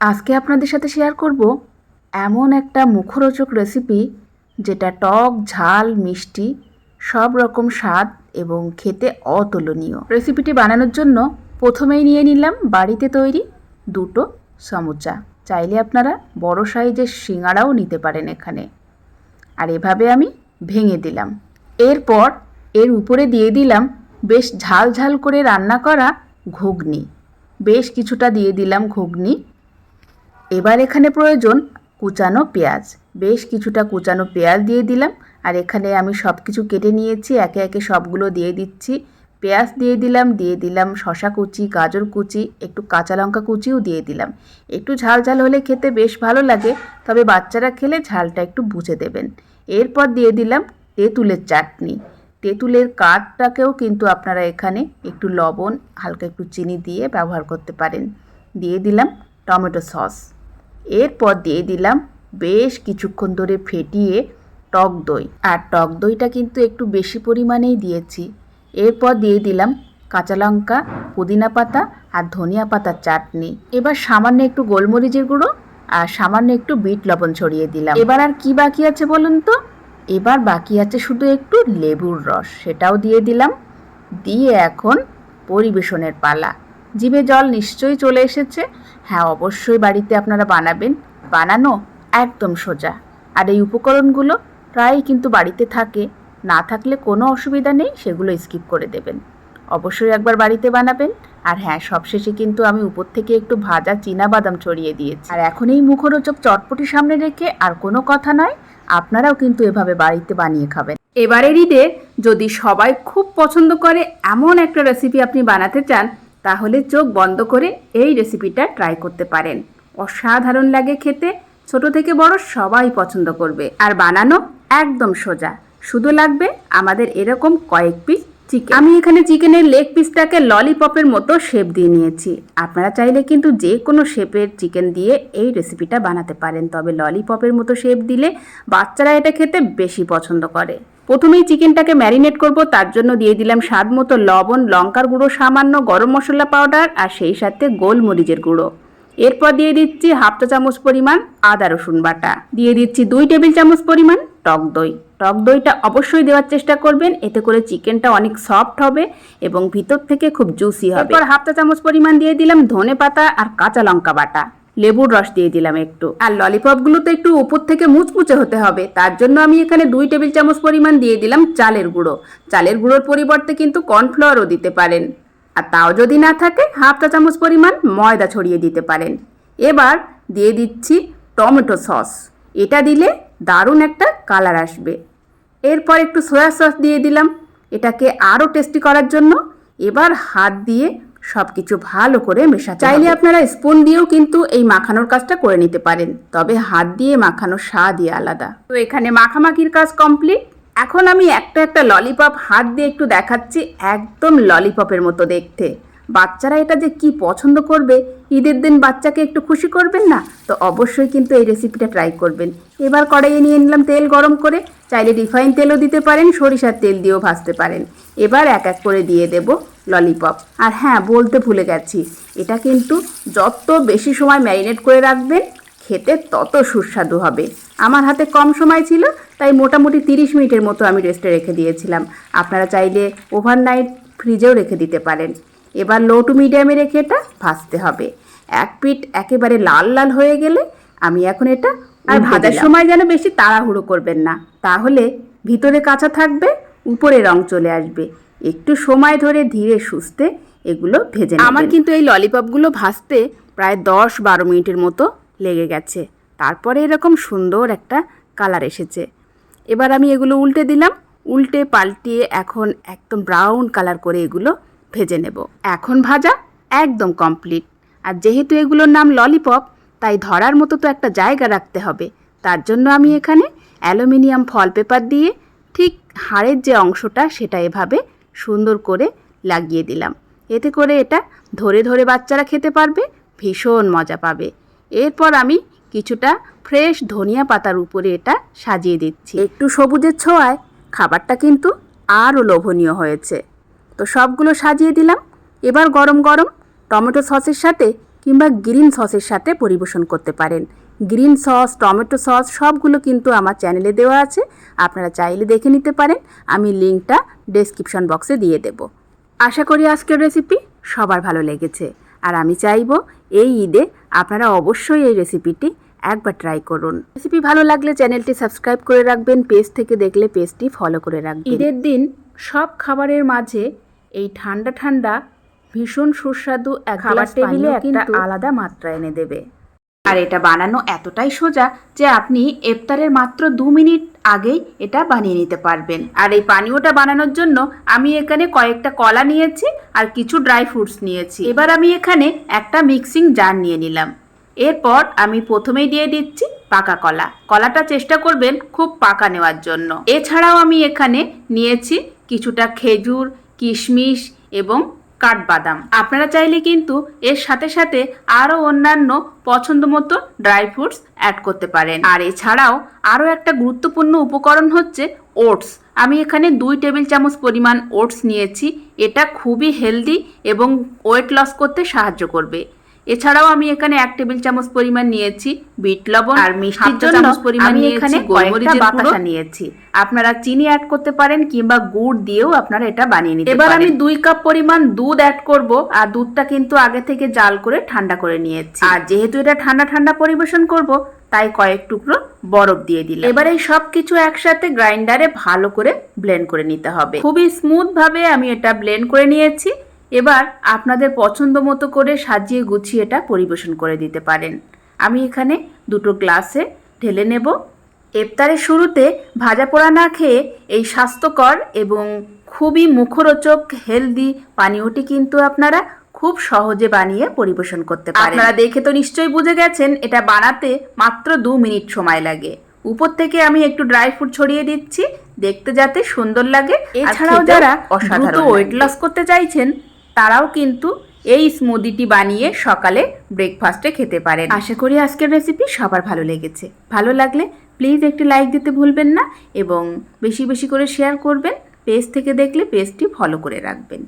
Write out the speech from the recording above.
আজকে আপনাদের সাথে শেয়ার করব এমন একটা মুখরোচক রেসিপি যেটা টক, ঝাল, মিষ্টি সব রকম স্বাদ এবং খেতে অতুলনীয়। রেসিপিটি বানানোর জন্য প্রথমেই নিয়ে নিলাম বাড়িতে তৈরি দুটো সমুচা। চাইলে আপনারা বড় সাইজের শিঙাড়াও নিতে পারেন এখানে। আর এভাবে আমি ভেঙে দিলাম। এরপর এর উপরে দিয়ে দিলাম বেশ ঝাল ঝাল করে রান্না করা ঘুগনি। বেশ কিছুটা দিয়ে দিলাম ঘুগনি। এবার এখানে প্রয়োজন কুচানো পেঁয়াজ। বেশ কিছুটা কুচানো পেঁয়াজ দিয়ে দিলাম। আর এখানে আমি সব কিছু কেটে নিয়েছি। একে একে সবগুলো দিয়ে দিচ্ছি। পেঁয়াজ দিয়ে দিলাম দিয়ে দিলাম শশা কুচি, গাজর কুচি, একটু কাঁচা লঙ্কা কুচিও দিয়ে দিলাম। একটু ঝাল ঝাল হলে খেতে বেশ ভালো লাগে, তবে বাচ্চারা খেলে ঝালটা একটু বুঝে দেবেন। এরপর দিয়ে দিলাম তেঁতুলের চাটনি। তেঁতুলের কাঠটাকেও কিন্তু আপনারা এখানে একটু লবণ, হালকা একটু চিনি দিয়ে ব্যবহার করতে পারেন। দিয়ে দিলাম টমেটো সস। এরপর দিয়ে দিলাম বেশ কিছুক্ষণ ধরে ফেটিয়ে টক দই। আর টক দইটা কিন্তু একটু বেশি পরিমাণেই দিয়েছি। এরপর দিয়ে দিলাম কাঁচা লঙ্কা, পুদিনা পাতা আর ধনিয়া পাতার চাটনি। এবার সামান্য একটু গোলমরিচের গুঁড়ো আর সামান্য একটু বিট লবণ ছড়িয়ে দিলাম। এবার আর কি বাকি আছে বলুন তো? এবার বাকি আছে শুধু একটু লেবুর রস। সেটাও দিয়ে দিলাম। দিয়ে এখন পরিবেশনের পালা। জিভে জল নিশ্চয়ই চলে এসেছে। হ্যাঁ অবশ্যই বাড়িতে আপনারা বানাবেন। বানানো একদম সোজা। আর এই উপকরণগুলো প্রায়ই কিন্তু বাড়িতে থাকে। না থাকলে কোনো অসুবিধা নেই, সেগুলো স্কিপ করে দেবেন। অবশ্যই একবার বাড়িতে বানাবেন। আর হ্যাঁ সবশেষে কিন্তু আমি উপর থেকে একটু ভাজা চীনা বাদাম ছড়িয়ে দিয়েছি। আর এখন এই মুখরোচক চটপটি সামনে রেখে আর কোনো কথা নয়, আপনারাও কিন্তু এভাবে বাড়িতে বানিয়ে খাবেন। এবারের ঈদে যদি সবাই খুব পছন্দ করে, এমন একটা রেসিপি আপনি বানাতে চান তাহলে চোখ বন্ধ করে এই রেসিপিটা ট্রাই করতে পারেন। অসাধারণ লাগে খেতে, ছোট থেকে বড় সবাই পছন্দ করবে। আর বানানো একদম সোজা, শুধু লাগবে আমাদের এরকম কয়েক পিস চিকেন আমি এখানে চিকেনের লেগ পিসটাকে ললিপপের মতো শেপ দিয়ে নিয়েছি। আপনারা চাইলে কিন্তু যে কোনো শেপের চিকেন দিয়ে এই রেসিপিটা বানাতে পারেন। তবে ললিপপের মতো শেপ দিলে বাচ্চারা এটা খেতে বেশি পছন্দ করে। প্রথমেই চিকেনটাকে ম্যারিনেট করব, তার জন্য দিয়ে দিলাম স্বাদ মতো লবণ, লঙ্কার গুঁড়ো, সামান্য গরম মশলা পাউডার আর সেই সাথে গোলমরিচের গুঁড়ো। এরপর দিয়ে দিচ্ছি হাফ চা চামচ পরিমাণ আদা রসুন বাটা। দিয়ে দিচ্ছি দুই টেবিল চামচ পরিমাণ টক দই। টক দইটা অবশ্যই দেওয়ার চেষ্টা করবেন, এতে করে চিকেনটা অনেক সফট হবে এবং ভিতর থেকে খুব জুসি হবে। এরপর হাফ চা চামচ পরিমাণ দিয়ে দিলাম ধনে পাতা আর কাঁচা লঙ্কা বাটা। লেবুর রস দিয়ে দিলাম একটু। আর ললিপপগুলো তো একটু উপর থেকে মুচমুচে হতে হবে। তার জন্য আমি এখানে দুই টেবিল চামচ পরিমাণ দিয়ে দিলাম চালের গুঁড়ো। চালের গুঁড়োর পরিবর্তে কিন্তু কর্নফ্লাওয়ারও দিতে পারেন। আর তাও যদি না থাকে হাফ চা চামচ পরিমাণ ময়দা ছড়িয়ে দিতে পারেন। এবার দিয়ে দিচ্ছি টমেটো সস। এটা দিলে দারুণ একটা কালার আসবে। এরপর একটু সয়া সস দিয়ে দিলাম। এটাকে আরও টেস্টি করার জন্য এবার হাত দিয়ে সব কিছু ভালো করে মেশাতে চাইলে আপনারা স্পুন দিয়েও কিন্তু এই মাখানোর কাজটা করে নিতে পারেন। তবে হাত দিয়ে মাখানোর স্বাদই আলাদা। তো এখানে মাখামাখির কাজ কমপ্লিট এখন আমি একটা একটা ললিপপ হাত দিয়ে একটু দেখাচ্ছি একদম ললিপপের মতো দেখতে। বাচ্চারা এটা যে কি পছন্দ করবে ঈদের দিন বাচ্চাকে একটু খুশি করবেন না? তো অবশ্যই কিন্তু এই রেসিপিটা ট্রাই করবেন। এবার কড়াইয়ে নিয়ে নিলাম তেল গরম করে। চাইলে রিফাইন তেলও দিতে পারেন সরিষার তেল দিয়েও ভাজতে পারেন। এবার এক এক করে দিয়ে দেব। ললিপপ আর হ্যাঁ বলতে ভুলে গেছি এটা কিন্তু যত বেশি সময় ম্যারিনেট করে রাখবেন খেতে তত সুস্বাদু হবে। আমার হাতে কম সময় ছিল তাই মোটামুটি তিরিশ মিনিটের মতো আমি রেস্টে রেখে দিয়েছিলাম। আপনারা চাইলে ওভারনাইট ফ্রিজেও রেখে দিতে পারেন। এবার লো টু মিডিয়ামে রেখে এটা ভাজতে হবে। এক পিঠ একেবারে লাল লাল হয়ে গেলে আমি এখন এটা আর ভাজার সময় যেন বেশি তাড়াহুড়ো করবেন না তাহলে ভিতরে কাঁচা থাকবে উপরে রং চলে আসবে। একটু সময় ধরে ধীরে সুস্থে এগুলো ভেজে আমার কিন্তু এই ললিপপগুলো ভাজতে প্রায় দশ বারো মিনিটের মতো লেগে গেছে। তারপরে এরকম সুন্দর একটা কালার এসেছে। এবার আমি এগুলো উল্টে দিলাম। উল্টে পাল্টিয়ে এখন একদম ব্রাউন কালার করে এগুলো ভেজে নেব। এখন ভাজা একদম কমপ্লিট। আর যেহেতু এগুলোর নাম ললিপপ তাই ধরার মতো তো একটা জায়গা রাখতে হবে। তার জন্য আমি এখানে অ্যালুমিনিয়াম ফল পেপার দিয়ে ঠিক হাড়ের যে অংশটা সেটা এভাবে সুন্দর করে লাগিয়ে দিলাম। এতে করে এটা ধরে ধরে বাচ্চারা খেতে পারবে, ভীষণ মজা পাবে। এরপর আমি কিছুটা ফ্রেশ ধনিয়া পাতার উপরে এটা সাজিয়ে দিচ্ছি। একটু সবুজের ছোঁয়ায় খাবারটা কিন্তু আরও লোভনীয় হয়েছে। তো সবগুলো সাজিয়ে দিলাম। এবার গরম গরম টমেটো সসের সাথে কিংবা গ্রিন সসের সাথে পরিবেশন করতে পারেন। গ্রিন সস টমেটো সস সবগুলো কিন্তু আমার চ্যানেলে দেওয়া আছে। আপনারা চাইলে দেখে নিতে পারেন। আমি লিঙ্কটা ডেসক্রিপশন বক্সে দিয়ে দেব। আশা করি আজকের রেসিপি সবার ভালো লেগেছে। আর আমি চাইব এই ঈদে আপনারা অবশ্যই এই রেসিপিটি একবার ট্রাই করুন। রেসিপি ভালো লাগলে চ্যানেলটি সাবস্ক্রাইব করে রাখবেন। পেজ থেকে দেখলে পেজটি ফলো করে রাখবেন। ঈদের দিন সব খাবারের মাঝে এই ঠান্ডা ঠান্ডা ভীষণ সুস্বাদু এক খাবার টেবিলে একটা আলাদা মাত্রা এনে দেবে। আর এটা বানানো এতটাই সোজা যে আপনি ইফতারের মাত্র দু মিনিট আগেই এটা বানিয়ে নিতে পারবেন। আর এই পানীয়টা বানানোর জন্য আমি এখানে কয়েকটা কলা নিয়েছি আর কিছু ড্রাই ফ্রুটস নিয়েছি। এবার আমি এখানে একটা মিক্সিং জার নিয়ে নিলাম। এরপর আমি প্রথমেই দিয়ে দিচ্ছি পাকা কলা। কলাটা চেষ্টা করবেন খুব পাকা নেওয়ার জন্য। এছাড়াও আমি এখানে নিয়েছি কিছুটা খেজুর, কিশমিশ এবং কাঠবাদাম। আপনারা চাইলে কিন্তু এর সাথে সাথে আরও অন্যান্য পছন্দ মতো ড্রাই ফ্রুটস অ্যাড করতে পারেন। আর এছাড়াও আরও একটা গুরুত্বপূর্ণ উপকরণ হচ্ছে ওটস। আমি এখানে দুই টেবিল চামচ পরিমাণ ওটস নিয়েছি। এটা খুবই হেলদি এবং ওয়েট লস করতে সাহায্য করবে। এছাড়াও আমি এখানে এক টেবিল চামচ পরিমাণ নিয়েছি বিট লবণ আর মিষ্টির জন্য চামচ পরিমাণ নিয়েছি এখানে গোলমরিচের বাতাসা নিয়েছি। আপনারা চিনি অ্যাড করতে পারেন কিংবা গুড় দিয়েও আপনারা এটা বানিয়ে নিতে এবার আমি দুই কাপ পরিমাণ দুধ অ্যাড করব আর দুধটা কিন্তু আগে থেকে জাল করে ঠান্ডা করে নিয়েছি। আর যেহেতু এটা ঠান্ডা ঠান্ডা পরিবেশন করব তাই কয়েক টুকরো বরফ দিয়ে দিলাম। এবার এই সব কিছু একসাথে গ্রাইন্ডারে ভালো করে ব্লেন্ড করে নিতে হবে। খুবই স্মুথ ভাবে আমি এটা ব্লেন্ড করে নিয়েছি। এবার আপনাদের পছন্দ মতো করে সাজিয়ে গুছিয়ে এটা পরিবেশন করে দিতে পারেন। আমি এখানে দুটো গ্লাসে ঢেলে নেব। ইফতারের শুরুতে ভাজা পোড়া না খেয়ে এই স্বাস্থ্যকর এবং খুবই মুখরোচক হেলদি পানীয়টি কিন্তু আপনারা খুব সহজে বানিয়ে পরিবেশন করতে পারেন। আপনারা দেখে তো নিশ্চয়ই বুঝে গেছেন এটা বানাতে মাত্র দু মিনিট সময় লাগে। উপর থেকে আমি একটু ড্রাই ফ্রুট ছড়িয়ে দিচ্ছি দেখতে যাতে সুন্দর লাগে। এছাড়াও যারা অসাধারণ ওয়েট লস করতে চাইছেন তারাও কিন্তু এই স্মুদিটি বানিয়ে সকালে ব্রেকফাস্টে খেতে পারেন। আশা করি আজকের রেসিপি সবার ভালো লেগেছে। ভালো লাগলে প্লিজ একটি লাইক দিতে ভুলবেন না এবং বেশি বেশি করে শেয়ার করবেন। পেজ থেকে দেখলে পেজটি ফলো করে রাখবেন।